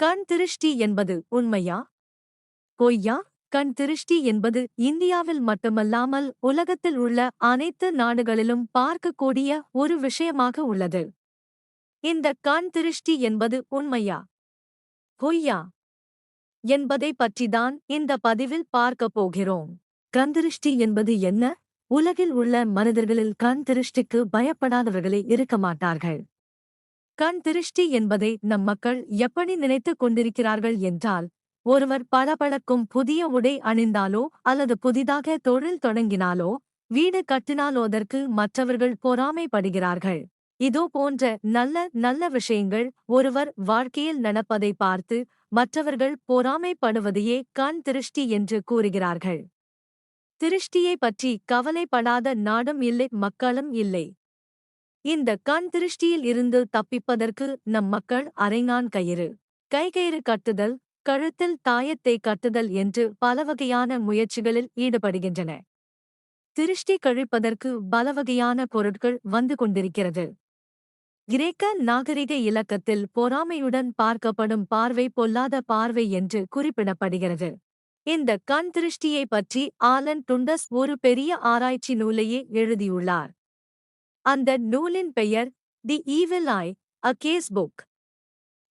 கண் திருஷ்டி என்பது உண்மையா? பொய்யா? கண் திருஷ்டி என்பது இந்தியாவில் மட்டுமல்லாமல் உலகத்தில் உள்ள அனைத்து நாடுகளிலும் பார்க்கக்கூடிய ஒரு விஷயமாக உள்ளது. இந்த கண் திருஷ்டி என்பது உண்மையா? பொய்யா? என்பதை பற்றிதான் இந்த பதிவில் பார்க்கப் போகிறோம். கண் திருஷ்டி என்பது என்ன? உலகில் உள்ள மனிதர்களில் கண் திருஷ்டிக்கு பயப்படாதவர்களே இருக்க மாட்டார்கள். கண் திருஷ்டி என்பதை நம் மக்கள் எப்படி நினைத்துக் கொண்டிருக்கிறார்கள் என்றால் ஒருவர் பளபளக்கும் புதிய உடை அணிந்தாலோ அல்லது புதிதாக தொழில் தொடங்கினாலோ வீடு கட்டினாலோ அதற்கு மற்றவர்கள் பொறாமைப்படுகிறார்கள். இதோ போன்ற நல்ல நல்ல விஷயங்கள் ஒருவர் வாழ்க்கையில் நடப்பதை பார்த்து மற்றவர்கள் பொறாமைப்படுவதையே கண் திருஷ்டி என்று கூறுகிறார்கள். திருஷ்டியை பற்றி கவலைப்படாத நாடும் இல்லை மக்களும் இல்லை. இந்த கண் திருஷ்டியில் இருந்து தப்பிப்பதற்கு நம் மக்கள் அரைஞான் கயிறு. கைகயிறு கட்டுதல் கழுத்தில் தாயத்தை கட்டுதல் என்று பலவகையான முயற்சிகளில் ஈடுபடுகின்றன. திருஷ்டி கழிப்பதற்கு பலவகையான பொருட்கள் வந்து கொண்டிருக்கிறது. கிரேக்க நாகரிக இலக்கத்தில் பொறாமையுடன் பார்க்கப்படும் பார்வை பொல்லாத பார்வை என்று குறிப்பிடப்படுகிறது. இந்த கண் திருஷ்டியை பற்றி ஆலன் டுண்டஸ் ஒரு பெரிய ஆராய்ச்சி நூலையே எழுதியுள்ளார். அந்த நூலின் பெயர் the evil eye a case book.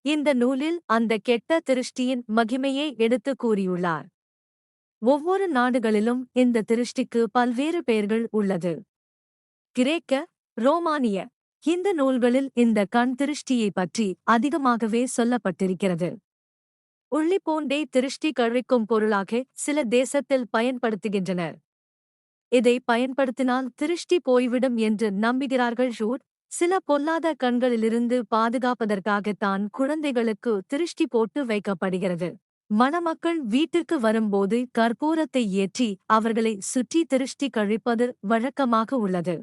இந்த நூலில் அந்த கெட்ட திருஷ்டியின் மகிமையை எடுத்து கூறியுள்ளார். ஒவ்வொரு நாடுகளிலும் இந்த திருஷ்டிக்கு பல்வேறு பெயர்கள் உள்ளது. கிரேக்க ரோமானிய இந்த நூல்களில் இந்த கண் திருஷ்டியை பற்றி அதிகமாகவே சொல்லப்பட்டிருக்கிறது. உள்ளிப்போண்டே திருஷ்டி கழிக்கும் பொருளாக சில தேசத்தில் பயன்படுத்துகின்றனர். இதை பயன்படுத்தினால் திருஷ்டி போய்விடும் என்று நம்புகிறார்கள் ஷூட் சில பொல்லாத கண்களிலிருந்து பாதுகாப்பதற்காகத்தான் குழந்தைகளுக்கு திருஷ்டி போட்டு வைக்கப்படுகிறது. மணமக்கள் வீட்டிற்கு வரும்போது கற்பூரத்தை ஏற்றி அவர்களை சுற்றி திருஷ்டி கழிப்பது வழக்கமாக உள்ளது.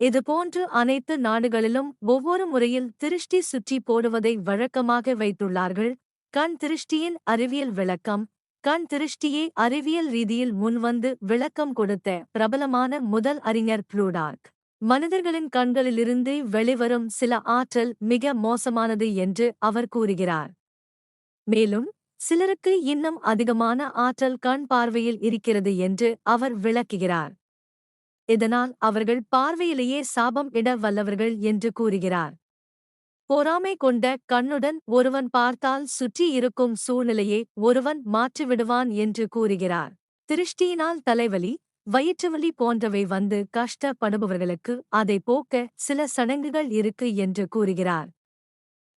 இதுபோன்று அனைத்து நாடுகளிலும் ஒவ்வொரு முறையில் திருஷ்டி சுற்றி போடுவதை வழக்கமாக வைத்துள்ளார்கள். கண் திருஷ்டியின் அறிவியல் விளக்கம் கண் திருஷ்டியை அறிவியல் ரீதியில் முன்வந்து விளக்கம் கொடுத்த பிரபலமான முதல் அறிஞர் ப்ளூடார்க். மனிதர்களின் கண்களிலிருந்து வெளிவரும் சில ஆற்றல் மிக மோசமானது என்று அவர் கூறுகிறார். மேலும் சிலருக்கு இன்னும் அதிகமான ஆற்றல் கண் பார்வையில் இருக்கிறது என்று அவர் விளக்குகிறார். இதனால் அவர்கள் பார்வையிலேயே சாபம் இட வல்லவர்கள் என்று கூறுகிறார். பொறாமை கொண்ட கண்ணுடன் ஒருவன் பார்த்தால் சுற்றி இருக்கும் சூழ்நிலையை ஒருவன் மாற்றிவிடுவான் என்று கூறுகிறார். திருஷ்டியினால் தலைவலி வயிற்றுவலி போன்றவை வந்து கஷ்டப்படுபவர்களுக்கு அதை போக்க சில சடங்குகள் இருக்கு என்று கூறுகிறார்.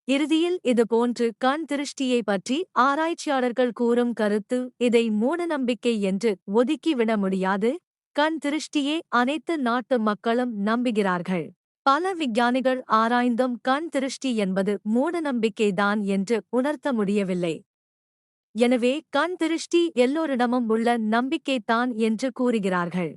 இறுதியில் இதுபோன்று கண் திருஷ்டியை பற்றி ஆராய்ச்சியாளர்கள் கூறும் கருத்து இதை மூடநம்பிக்கை என்று ஒதுக்கிவிட முடியாது. கண் திருஷ்டியே அனைத்து நாட்டு மக்களும் நம்புகிறார்கள். பல விஞ்ஞானிகள் ஆராய்ந்தும் கண் திருஷ்டி என்பது மூடநம்பிக்கைதான் என்று உணர்த்த முடியவில்லை. எனவே கண் திருஷ்டி எல்லோரிடமும் உள்ள நம்பிக்கைத்தான் என்று கூறுகிறார்கள்.